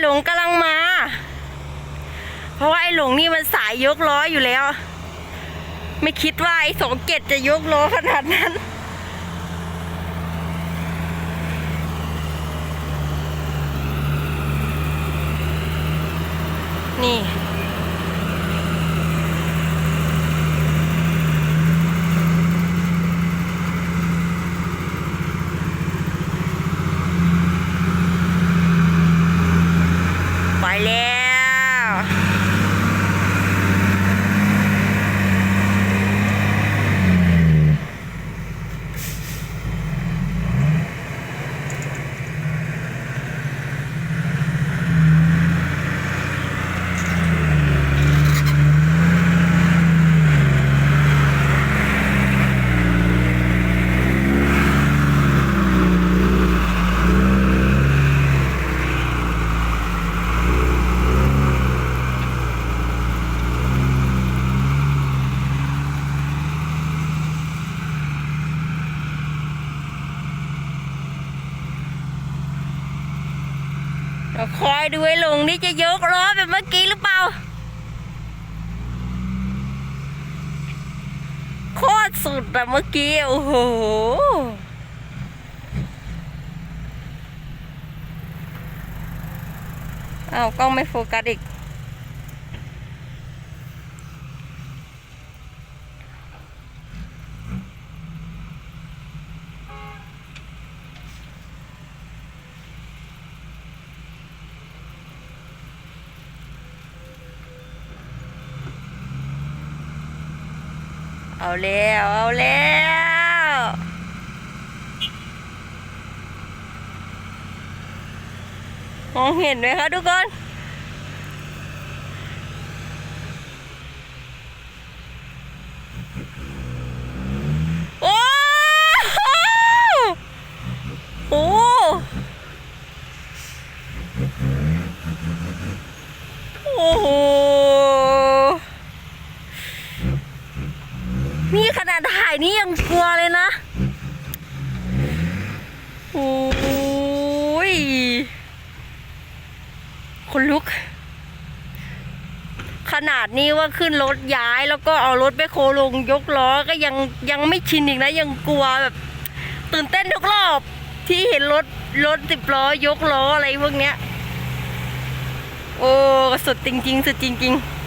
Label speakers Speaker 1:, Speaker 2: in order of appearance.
Speaker 1: หลงกำลังมา เพราะว่าไอ้หลงนี่มันสายยกล้ออยู่แล้ว ไม่คิดว่าไอ้สองเกตจะยกล้อขนาดนั้นนี่ ไปแล้ว ก็คอยดูไอ้ลงนี่จะยกล้อแบบเมื่อกี้หรือเปล่า โคตรสุดอะเมื่อกี้ โอ้โห อ้าวกล้องไม่โฟกัสอีก เอาแล้ว เอาแล้วมองเห็นไหมคะทุกคนโอ้โหโอ้โห นี่ขนาดถ่ายนี่ยังกลัวเลยนะโอ้ยคนลุก ขนาดนี้ว่าขึ้นรถย้ายแล้วก็เอารถไปโคลงยกล้อก็ยังยังไม่ชินอีกนะ ยังกลัวแบบตื่นเต้นทุกรอบที่เห็นรถรถสิบล้อยกล้ออะไรพวกเนี้ย โอ้ สุดจริง ๆ สุดจริง ๆ